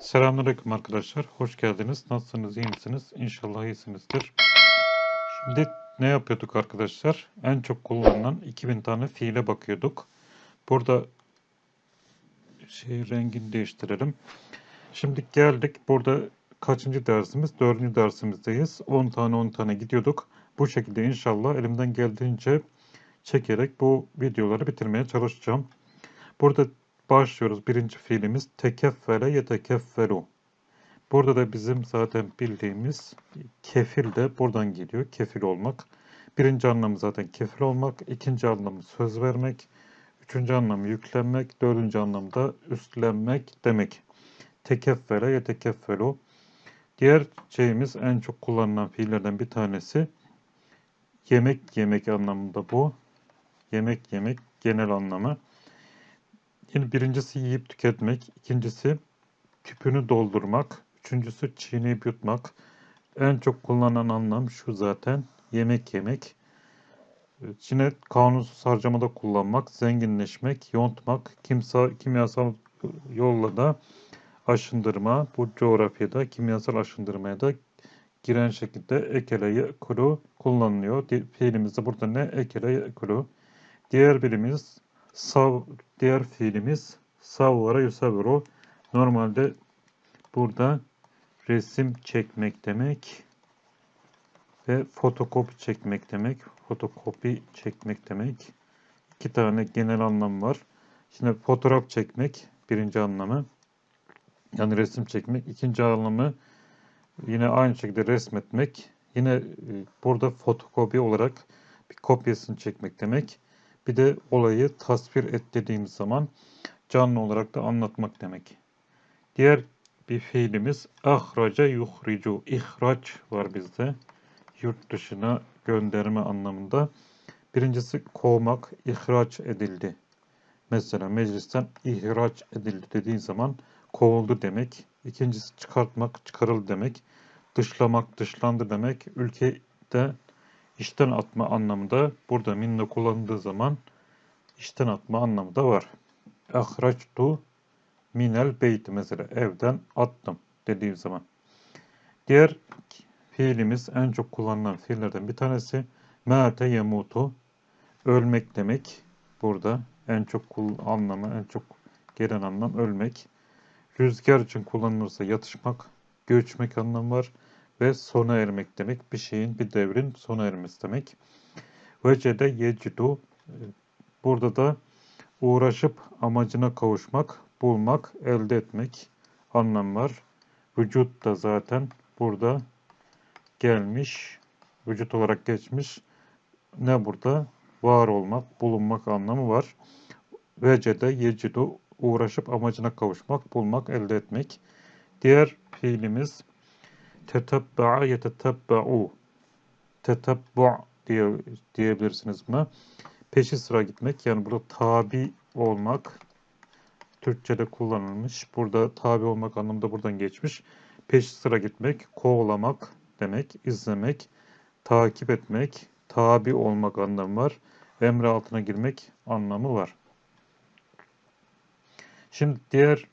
Selamünaleyküm arkadaşlar. Hoş geldiniz. Nasılsınız? iyi misiniz? İnşallah iyisinizdir. Şimdi ne yapıyorduk arkadaşlar? En çok kullanılan 2000 tane fiile bakıyorduk. Burada şey rengini değiştirelim. Şimdi geldik. Burada kaçıncı dersimiz? Dördüncü dersimizdeyiz. 10 tane 10 tane gidiyorduk. Bu şekilde inşallah elimden geldiğince çekerek bu videoları bitirmeye çalışacağım. Burada başlıyoruz. Birinci fiilimiz tekeffele yetekeffelu. Burada da bizim zaten bildiğimiz kefil de buradan geliyor. Kefil olmak. Birinci anlamı zaten kefil olmak. ikinci anlamı söz vermek. Üçüncü anlamı yüklenmek. Dördüncü anlamda üstlenmek demek. Tekeffele yetekeffelu. Diğer şeyimiz en çok kullanılan fiillerden bir tanesi yemek yemek anlamında bu. Yemek yemek genel anlamı. Yani birincisi yiyip tüketmek, ikincisi tüpünü doldurmak, üçüncüsü çiğneyip yutmak. En çok kullanılan anlam şu zaten, yemek yemek. Yine kanunsuz harcamada kullanmak, zenginleşmek, yontmak, kimsa, kimyasal yolla da aşındırma, bu coğrafyada kimyasal aşındırmaya da giren şekilde ekele kuru kullanılıyor. Fiilimizde burada ne? Ekele kuru. Diğer birimiz sav diğer fiilimiz savvara yusavviru. Normalde burada resim çekmek demek ve fotokopi çekmek demek. Fotokopi çekmek demek. İki tane genel anlam var. Şimdi fotoğraf çekmek birinci anlamı. Yani resim çekmek. ikinci anlamı yine aynı şekilde resmetmek. Yine e, burada fotokopi olarak bir kopyasını çekmek demek. Bir de olayı tasvir et dediğimiz zaman canlı olarak da anlatmak demek. Diğer bir fiilimiz ahraca yuhricu. İhraç var bizde. Yurt dışına gönderme anlamında. Birincisi kovmak, ihraç edildi. Mesela meclisten ihraç edildi dediğin zaman kovuldu demek. İkincisi çıkartmak, çıkarıldı demek. Dışlamak, dışlandı demek. Ülkede işten atma anlamında burada minne kullanıldığı zaman işten atma anlamı da var. Ahraçtu minel beyti mesela evden attım dediğim zaman. Diğer fiilimiz en çok kullanılan fiillerden bir tanesi mate yemutu ölmek demek. Burada en çok anlamı, en çok gelen anlam ölmek. Rüzgar için kullanılırsa yatışmak, göçmek anlamı var ve sona ermek demek. Bir şeyin, bir devrin sona ermesi demek. Vecede yecidu burada da uğraşıp amacına kavuşmak, bulmak, elde etmek anlam var. Vücut da zaten burada gelmiş, vücut olarak geçmiş. Ne burada? Var olmak, bulunmak anlamı var. Vecede yecidu uğraşıp amacına kavuşmak, bulmak, elde etmek. Diğer fiilimiz tetebba'a yetetebba'u. Tetebbu' diye, diyebilirsiniz buna. Peşi sıra gitmek yani burada tabi olmak Türkçe'de kullanılmış. Burada tabi olmak anlamında buradan geçmiş. Peşi sıra gitmek, kovalamak demek, izlemek, takip etmek, tabi olmak anlamı var. Emre altına girmek anlamı var. Şimdi diğer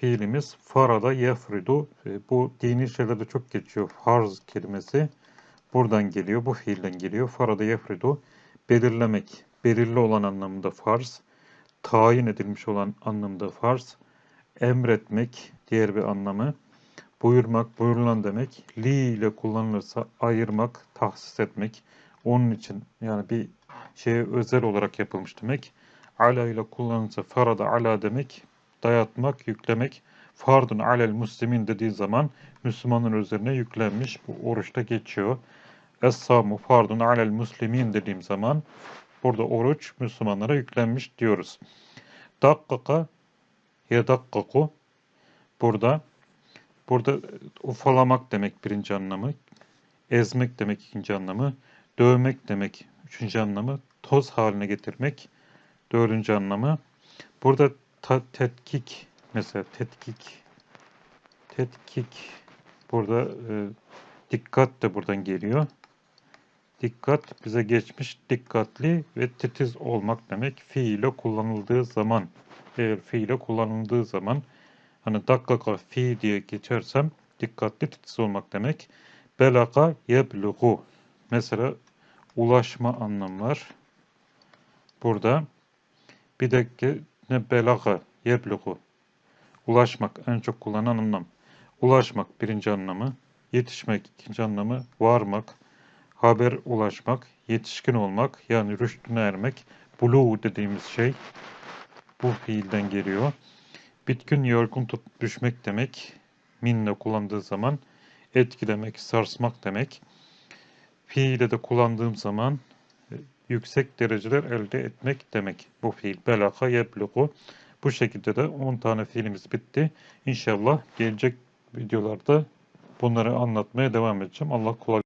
fiilimiz farada yefridu. E, bu dini şeylerde çok geçiyor. Farz kelimesi buradan geliyor. Bu fiilden geliyor. Farada yefridu. Belirlemek. Belirli olan anlamında farz. Tayin edilmiş olan anlamında farz. Emretmek diğer bir anlamı. Buyurmak, buyurulan demek. Li ile kullanılırsa ayırmak, tahsis etmek. Onun için yani bir şeye özel olarak yapılmış demek. Ala ile kullanılırsa farada ala demek dayatmak, yüklemek fardun alel muslimin dediği zaman Müslümanın üzerine yüklenmiş. Bu oruçta geçiyor. Es-samu fardun alel muslimin dediğim zaman burada oruç Müslümanlara yüklenmiş diyoruz. Dakkaka yedakkaku burada burada ufalamak demek birinci anlamı. Ezmek demek ikinci anlamı. Dövmek demek üçüncü anlamı. Toz haline getirmek dördüncü anlamı. Burada ta, tetkik mesela tetkik tetkik burada e, dikkat de buradan geliyor. Dikkat bize geçmiş dikkatli ve titiz olmak demek. Fiile kullanıldığı zaman eğer fiile kullanıldığı zaman Hani dakika fi diye geçersem dikkatli titiz olmak demek. Belaka yeblugu. Mesela ulaşma anlamı var. Burada bir de ne belaka yeblugu. Ulaşmak en çok kullanılan anlam. Ulaşmak birinci anlamı. Yetişmek ikinci anlamı. Varmak. Haber ulaşmak. Yetişkin olmak. Yani rüştüne ermek. Buluğ dediğimiz şey bu fiilden geliyor. Bitkin yorgun tut düşmek demek. Minle kullandığı zaman etkilemek, sarsmak demek. Fiile de kullandığım zaman yüksek dereceler elde etmek demek. Bu fiil belaka yeblugu. Bu şekilde de 10 tane fiilimiz bitti. İnşallah gelecek videolarda bunları anlatmaya devam edeceğim. Allah kolay